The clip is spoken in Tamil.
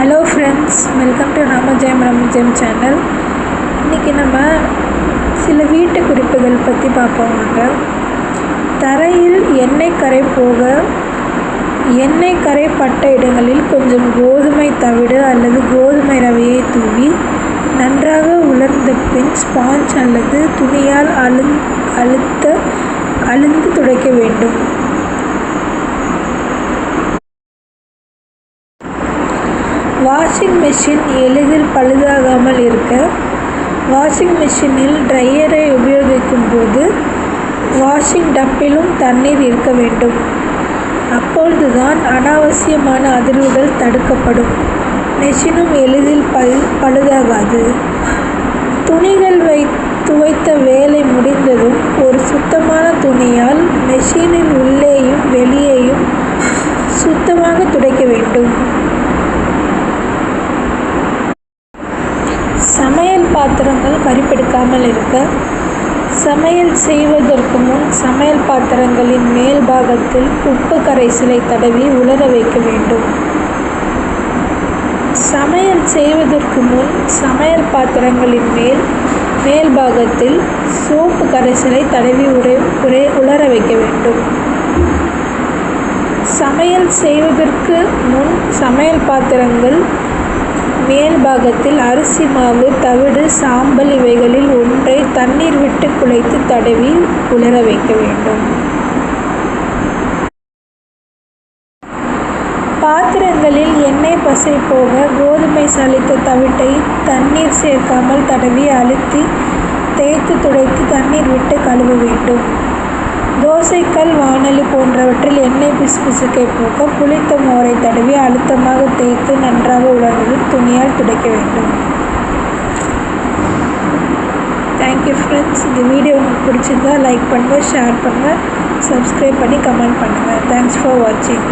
Hello friends welcome to Ramajayam Ramajayam channel இன்றைக்கி நம்ம சில வீட்டு குறிப்புகள் பற்றி பார்ப்போம் வாங்க. தரையில் எண்ணெய் கரை போக எண்ணெய் கரை பட்ட இடங்களில் கொஞ்சம் கோதுமை தவிடு அல்லது கோதுமை ரவையை தூவி நன்றாக உலர்ந்த பின் ஸ்பாஞ்ச் அல்லது துணியால் அழுந் அழுத்த அழுந்து துடைக்க வேண்டும். வாஷிங் மிஷின் எளிதில் பழுதாகாமல் இருக்க வாஷிங் மிஷினில் ட்ரையரை உபயோகிக்கும் போது வாஷிங் டப்பிலும் தண்ணீர் இருக்க வேண்டும். அப்பொழுதுதான் அனாவசியமான அதிர்வுகள் தடுக்கப்படும். மெஷினும் எளிதில் பழு பழுதாகாது. துணிகள் வை துவைத்த வேலை முடிந்ததும் ஒரு சுத்தமான துணியால் மெஷினின் உள்ளேயும் வெளியேயும் சுத்தமாக துடைக்க வேண்டும் சமையல் பாத்திரங்கள் கரிப்பிடிக்காமல் இருக்க சமையல் செய்வதற்கு முன் சமையல் பாத்திரங்களின் மேல் பாகத்தில் உப்பு கரைசலை தடவி உலர வைக்க வேண்டும். சமையல் செய்வதற்கு முன் சமையல் பாத்திரங்களின் மேல் மேல் பாகத்தில் சோப்பு கரைசலை தடவி உரை உரை உலர வைக்க வேண்டும். சமையல் செய்வதற்கு முன் சமையல் பாத்திரங்கள் மேல் பாகத்தில் அரிசி மாவு தவிடு சாம்பல் இவைகளில் ஒன்றை தண்ணீர் விட்டு குழைத்து தடவி உலர வைக்க வேண்டும். பாத்திரங்களில் எண்ணெய் பசை போக கோதுமை சலித்த தவிட்டை தண்ணீர் சேர்க்காமல் தடவி அழுத்தி தேய்த்து துடைத்து தண்ணீர் விட்டு கழுவ வேண்டும். தோசைக்கல் வானொலி போன்றவற்றில் எண்ணெய் பிசுபிசுக்கை போக்க புளித்த மோரை தடவி அழுத்தமாக தேய்த்து நன்றாக உலர்ந்ததும் துணியால் துடைக்க வேண்டும். தேங்க்யூ ஃப்ரெண்ட்ஸ் இந்த வீடியோ உங்களுக்கு பிடிச்சிருந்தா லைக் பண்ணுங்கள் ஷேர் பண்ணுங்கள் சப்ஸ்கிரைப் பண்ணி கமெண்ட் பண்ணுங்கள் தேங்க்ஸ் ஃபார் வாட்சிங்